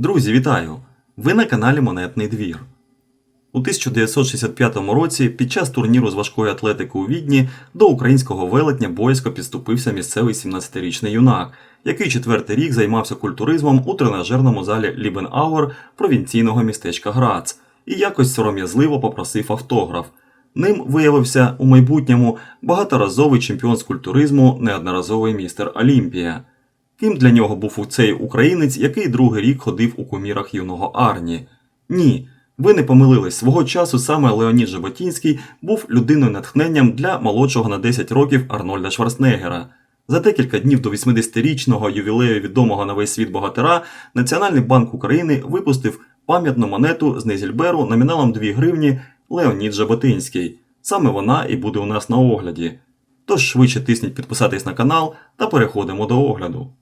Друзі, вітаю! Ви на каналі Монетний двір. У 1965 році під час турніру з важкої атлетики у Відні до українського велетня боязко підступився місцевий 17-річний юнак, який четвертий рік займався культуризмом у тренажерному залі Лібенауер провінційного містечка Грац і якось сором'язливо попросив автограф. Ним виявився у майбутньому багаторазовий чемпіон з культуризму, неодноразовий містер Олімпія. Ким для нього був у цей українець, який другий рік ходив у кумірах юного Арні? Ні, ви не помилились. Свого часу саме Леонід Жаботінський був людиною натхненням для молодшого на 10 років Арнольда Шварценеггера. За декілька днів до 80-річного ювілею відомого на весь світ богатира Національний банк України випустив пам'ятну монету з Незільберу номіналом 2 гривні Леонід Жаботинський. Саме вона і буде у нас на огляді. Тож швидше тисніть підписатись на канал та переходимо до огляду.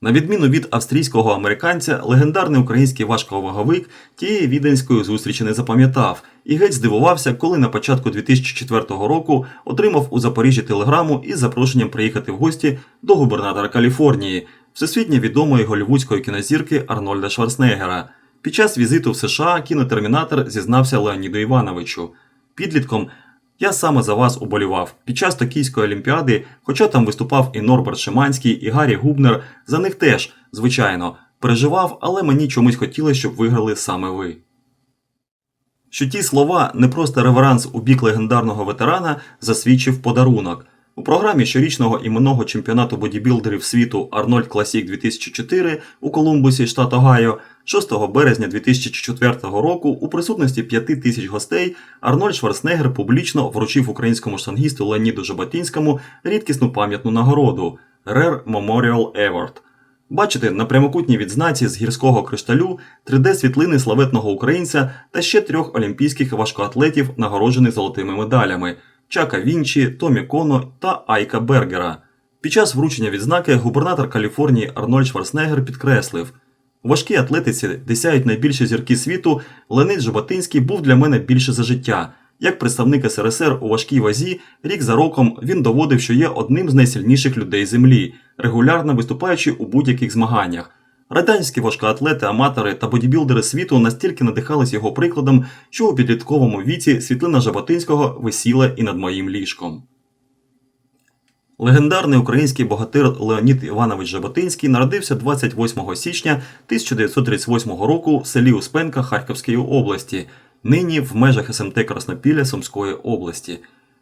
На відміну від австрійського американця, легендарний український важковаговик тієї віденської зустрічі не запам'ятав і геть здивувався, коли на початку 2004 року отримав у Запоріжжі телеграму із запрошенням приїхати в гості до губернатора Каліфорнії, всесвітньо відомої голівудської кінозірки Арнольда Шварценеггера. Під час візиту в США кінотермінатор зізнався Леоніду Івановичу. Підлітком я саме за вас уболівав. Під час Токійської олімпіади, хоча там виступав і Норберт Шиманський, і Гаррі Губнер, за них теж, звичайно, переживав, але мені чомусь хотілося, щоб виграли саме ви. Що ті слова не просто реверанс у бік легендарного ветерана засвідчив подарунок. У програмі щорічного іменного чемпіонату бодібілдерів світу Арнольд Класік 2004 у Колумбусі, штат Огайо, 6 березня 2004 року у присутності 5 тисяч гостей Арнольд Шварценеггер публічно вручив українському штангісту Леоніду Жаботінському рідкісну пам'ятну нагороду Rare Memorial Award. Бачите, на прямокутній відзнаці з гірського кришталю 3D-світлини славетного українця та ще трьох олімпійських важкоатлетів, нагороджених золотими медалями Чака Вінчі, Томі Коно та Айка Бергера. Під час вручення відзнаки губернатор Каліфорнії Арнольд Шварценеггер підкреслив: у важкій атлетиці, де сяють найбільші зірки світу, Леонид Жаботинський був для мене більше за життя. Як представник СРСР у важкій вазі, рік за роком він доводив, що є одним з найсильніших людей землі, регулярно виступаючи у будь-яких змаганнях. Радянські важкоатлети, аматори та бодібілдери світу настільки надихались його прикладом, що у підлітковому віці світлина Жаботинського висіла і над моїм ліжком. Легендарний український богатир Леонід Іванович Жаботинський народився 28 січня 1938 року в селі Успенка Харківської області, нині в межах СМТ Краснопілля Сумської області.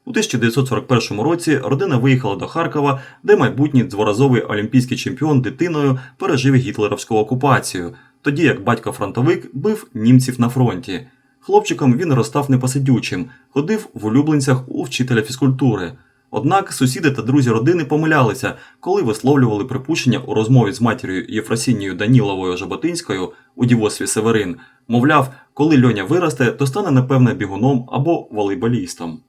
У 1941 році родина виїхала до Харкова, де майбутній дворазовий олімпійський чемпіон дитиною пережив гітлерівську окупацію, тоді як батько-фронтовик бив німців на фронті. Хлопчиком він розстав непосидючим, ходив в улюбленцях у вчителя фізкультури. Однак сусіди та друзі родини помилялися, коли висловлювали припущення у розмові з матір'ю Єфросінією Даніловою Жаботинською у дівоцтві Северин, мовляв, коли льоня виросте, то стане напевне бігуном або волейболістом.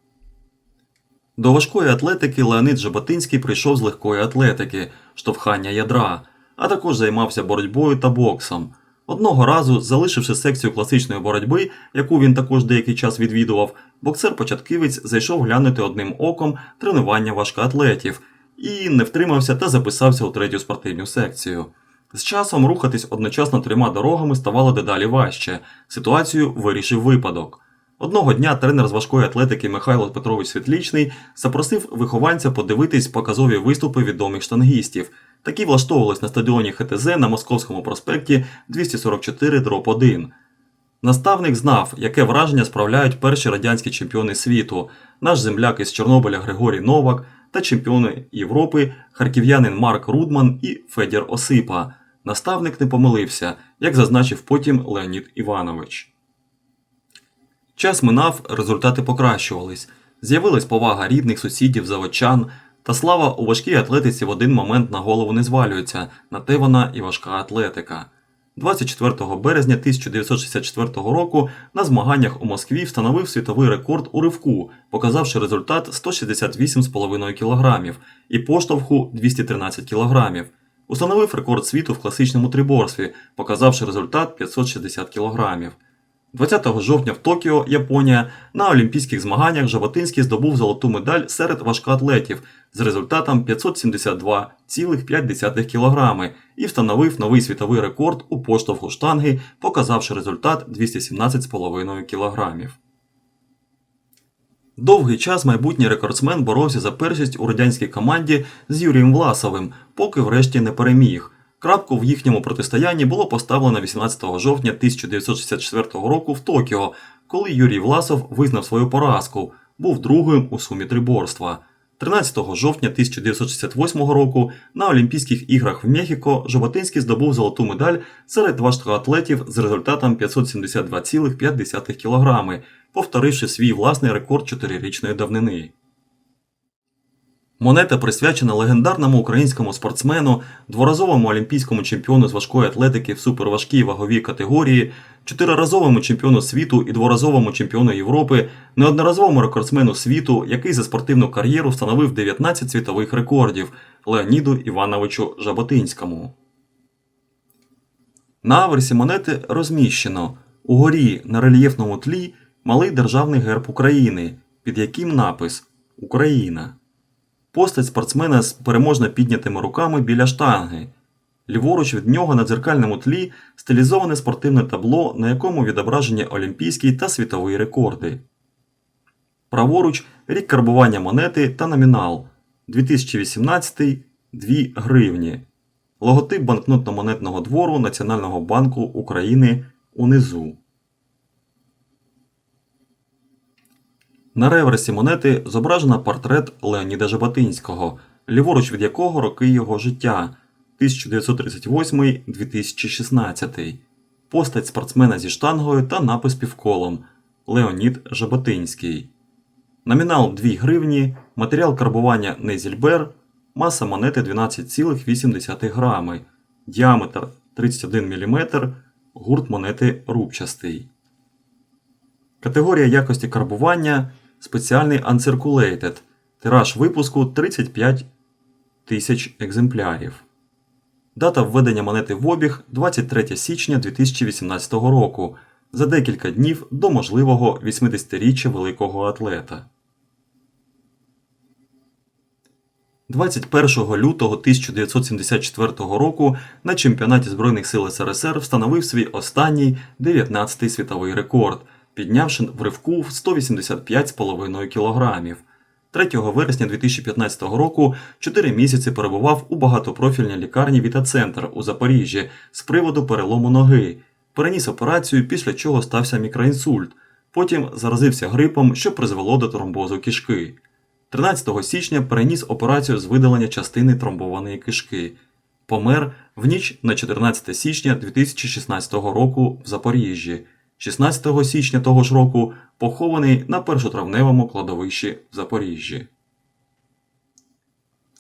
До важкої атлетики Леонид Жаботинський прийшов з легкої атлетики, штовхання ядра, а також займався боротьбою та боксом. Одного разу, залишивши секцію класичної боротьби, яку він також деякий час відвідував, боксер-початківець зайшов глянути одним оком тренування важкоатлетів і не втримався та записався у третю спортивну секцію. З часом рухатись одночасно трьома дорогами ставало дедалі важче. Ситуацію вирішив випадок. Одного дня тренер з важкої атлетики Михайло Петрович Світлічний запросив вихованця подивитись показові виступи відомих штангістів. Такі влаштовувались на стадіоні ХТЗ на Московському проспекті 244 дроб 1. Наставник знав, яке враження справляють перші радянські чемпіони світу, наш земляк із Чорнобиля Григорій Новак та чемпіони Європи, харків'янин Марк Рудман і Федір Осипа. Наставник не помилився, як зазначив потім Леонід Іванович. Час минав, результати покращувались. З'явилась повага рідних, сусідів, заводчан, та слава у важкій атлетиці в один момент на голову не звалюється, на те вона і важка атлетика. 24 березня 1964 року на змаганнях у Москві встановив світовий рекорд у ривку, показавши результат 168,5 кг і поштовху 213 кг. Установив рекорд світу в класичному триборстві, показавши результат 560 кг. 20 жовтня в Токіо, Японія, на Олімпійських змаганнях Жаботинський здобув золоту медаль серед важкоатлетів з результатом 572,5 кг і встановив новий світовий рекорд у поштовху штанги, показавши результат 217,5 кг. Довгий час майбутній рекордсмен боровся за першість у радянській команді з Юрієм Власовим, поки врешті не переміг. Крапку в їхньому протистоянні було поставлено 18 жовтня 1964 року в Токіо, коли Юрій Власов визнав свою поразку, був другим у сумі триборства. 13 жовтня 1968 року на Олімпійських іграх в Мехіко Жаботинський здобув золоту медаль серед важкоатлетів з результатом 572,5 кг, повторивши свій власний рекорд чотирирічної давнини. Монета присвячена легендарному українському спортсмену, дворазовому олімпійському чемпіону з важкої атлетики в суперважкій ваговій категорії, чотириразовому чемпіону світу і дворазовому чемпіону Європи, неодноразовому рекордсмену світу, який за спортивну кар'єру встановив 19 світових рекордів Леоніду Івановичу Жаботинському. На аверсі монети розміщено угорі на рельєфному тлі малий державний герб України, під яким напис Україна. Постать спортсмена з переможно піднятими руками біля штанги. Ліворуч від нього на дзеркальному тлі стилізоване спортивне табло, на якому відображені олімпійські та світові рекорди. Праворуч рік карбування монети та номінал 2018 2 гривні. Логотип банкнотно-монетного двору Національного банку України унизу. На реверсі монети зображено портрет Леоніда Жаботинського, ліворуч від якого роки його життя 1938-2016, постать спортсмена зі штангою та напис півколом Леонід Жаботинський. Номінал 2 гривні, матеріал карбування Нейзільбер, маса монети 12,8 грами, діаметр 31 мм, гурт монети рубчастий. Категорія якості карбування спеціальний Uncirculated. Тираж випуску 35 тисяч екземплярів. Дата введення монети в обіг 23 січня 2018 року за декілька днів до можливого 80-річчя великого атлета. 21 лютого 1974 року на чемпіонаті Збройних сил СРСР встановив свій останній 19-й світовий рекорд, піднявши в ривку в 185,5 кг. 3 вересня 2015 року 4 місяці перебував у багатопрофільній лікарні Віта-Центр у Запоріжжі з приводу перелому ноги. Переніс операцію, після чого стався мікроінсульт. Потім заразився грипом, що призвело до тромбозу кишки. 13 січня переніс операцію з видалення частини тромбованої кишки. Помер в ніч на 14 січня 2016 року в Запоріжжі. 16 січня того ж року похований на першотравневому кладовищі в Запоріжжі.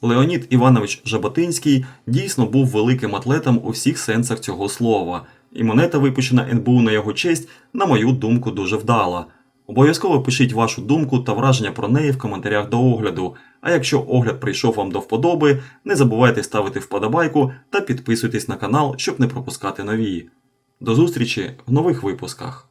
Леонід Іванович Жаботинський дійсно був великим атлетом у всіх сенсах цього слова, і монета, випущена НБУ на його честь, на мою думку, дуже вдала. Обов'язково пишіть вашу думку та враження про неї в коментарях до огляду. А якщо огляд прийшов вам до вподоби, не забувайте ставити вподобайку та підписуйтесь на канал, щоб не пропускати нові. До зустрічі в нових випусках.